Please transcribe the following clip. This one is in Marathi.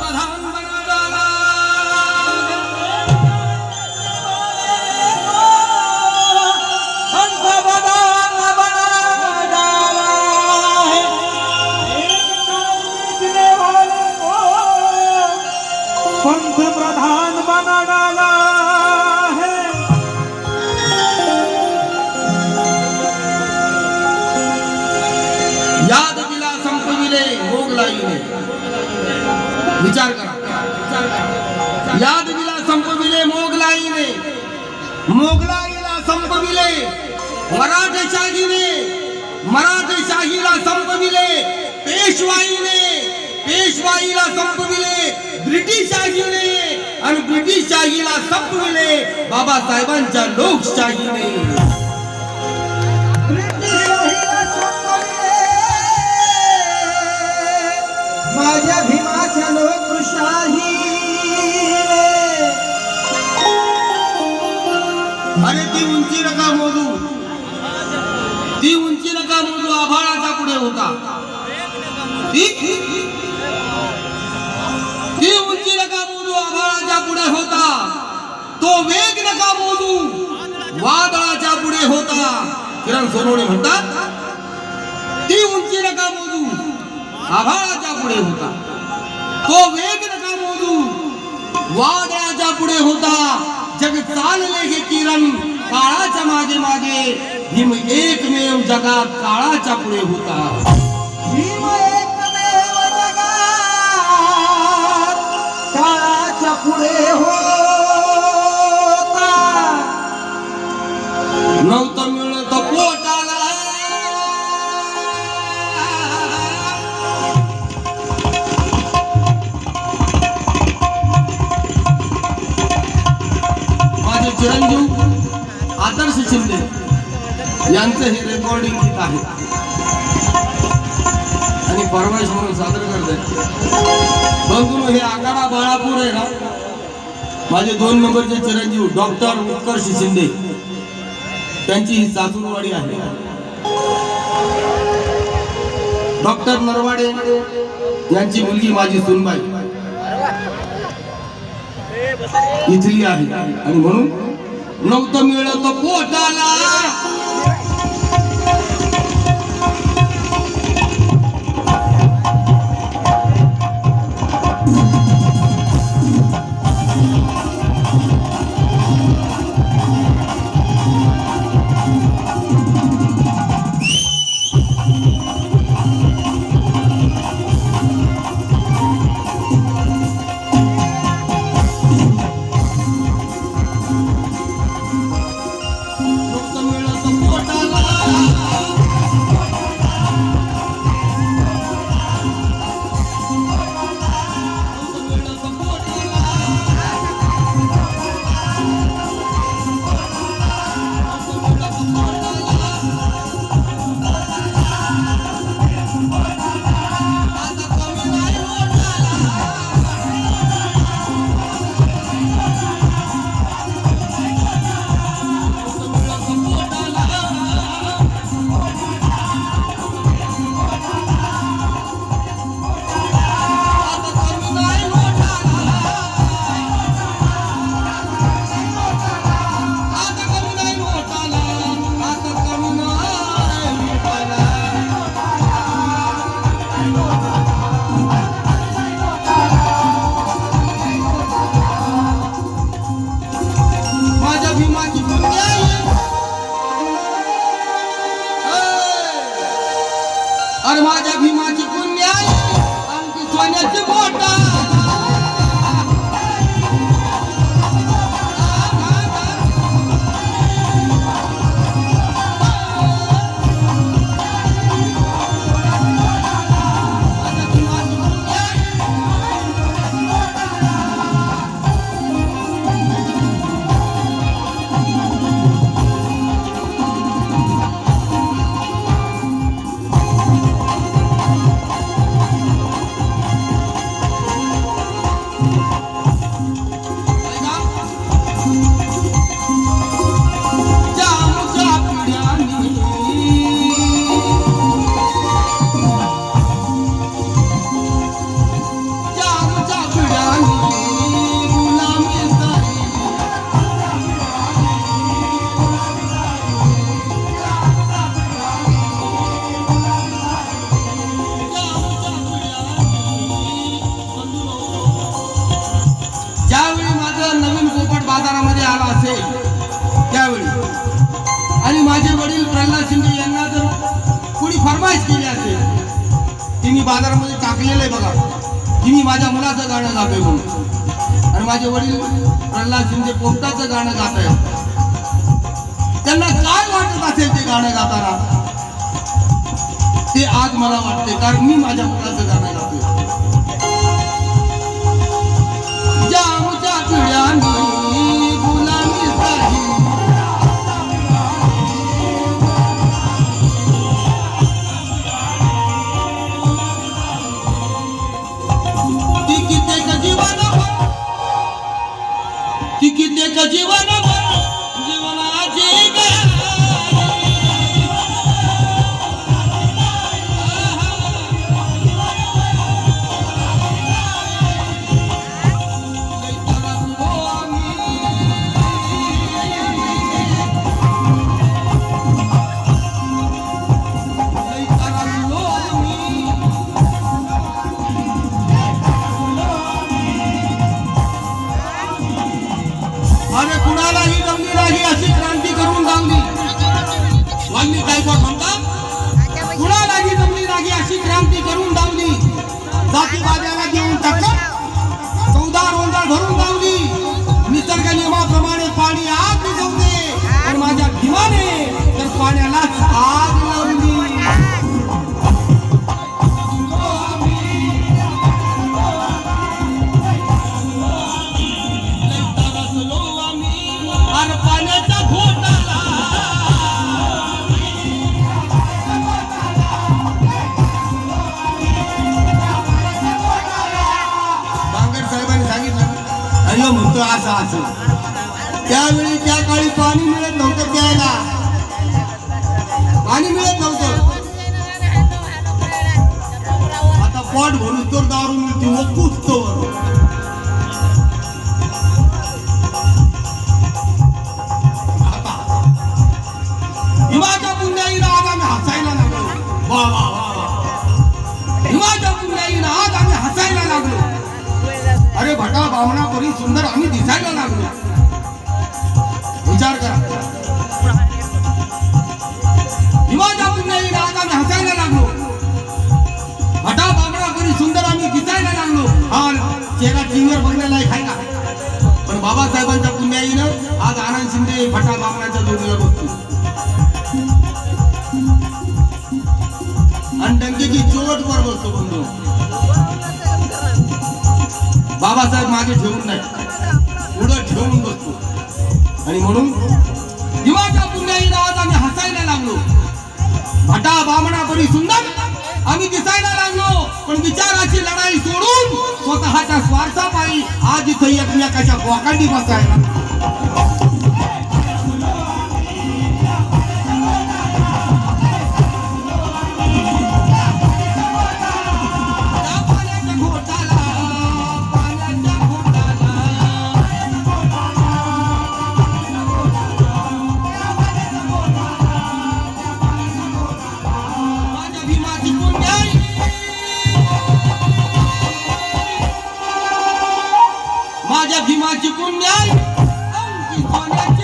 Bahar. विचार करा. याद संपविले मोगलाईने. मोगलाईला संपविले मराठेशाहीने मराठेशाहीला संपविले पेशवाईने. पेशवाईला संपविले ब्रिटिशाहीने. आणि ब्रिटिशशाहीला संपविले बाबासाहेबांच्या लोकशाहीने. नका मोजू. ती उंची नका मोजू आभाळाचा पुढे होता. ती? ती उंची नका मोजू आभाळाच्या पुढे होता. तो वेग नका मोजू वादळाच्या पुढे होता. किरण सोनवणे म्हणतात ती उंची नका मोजू आभाळाच्या पुढे होता. तो वेग नका मोजू वादळाच्या पुढे होता. जग चालले हे मागे भीम एकमेव जगात काळाच्या पुढे होता. भीम एकमेव जगात काळाच्या पुढे होता. यांचं हे रेकॉर्डिंग गीत आहे. आणि परमेश म्हणून सादर करते बंधू हे आगाडा बाळापूर आहे ना? माझे दोन नंबरचे चिरंजीव डॉक्टर उत्कर्ष शिंदे. त्यांची ही सासूरवाडी आहे. डॉक्टर नरवाडे यांची मुलगी माझी सुनबाई. इथली आहे. आणि म्हणून नव्हतं मिळत पोटाला. आणि माझ्या भीमाची पुण्य आमची सोन्याची मोठ फरमाईश केली असेल तिने बाजारामध्ये टाकलेलं आहे बघा. मी माझ्या मुलाचं गाणं गातोय म्हणून. आणि माझे वडील प्रल्हाद शिंदे पोपटाचं गाणं गाताय. त्यांना काय वाटत असेल ते गाणं गाताना? ते आज मला वाटते कारण मी माझ्या मुलाचं ती कित्येक जीवन जीवनाची त्यावेळी त्या काळी पाणी मिळत नव्हतं प्यायला. पाणी मिळत नव्हतं. आता पोट भरून तर दारू मिळते व पुसतो भावना परी सुंदर आम्ही दिसायला लागलो. विचार करा. आज आम्ही हसायला लागलो. भावना सुंदर आम्ही दिसायला लागलो. हा चेहरा टीव्हीवर बघलेला आहे पण बाबासाहेबांच्या पुण्याईनं आज आनंद शिंदे भटा बामणाच्या जोडीला बघतो आणि डंकेची चोट वर बसतो बंधू. बाबासाहेब मागे ठेवून नाही. पुढं ठेवून बसतो. आणि म्हणून दिवाच्या पुण्याही आज आम्ही हसायला लागलो. भटा बामणा परी सुंदर. आम्ही दिसायला लागलो. पण विचाराची लढाई सोडून स्वतःच्या स्वार्थापायी आज इथं एकमेकाच्या वाकांडी बसायला. माझ्या भीमाची पुण्याई अंकी सोन्याची बोल.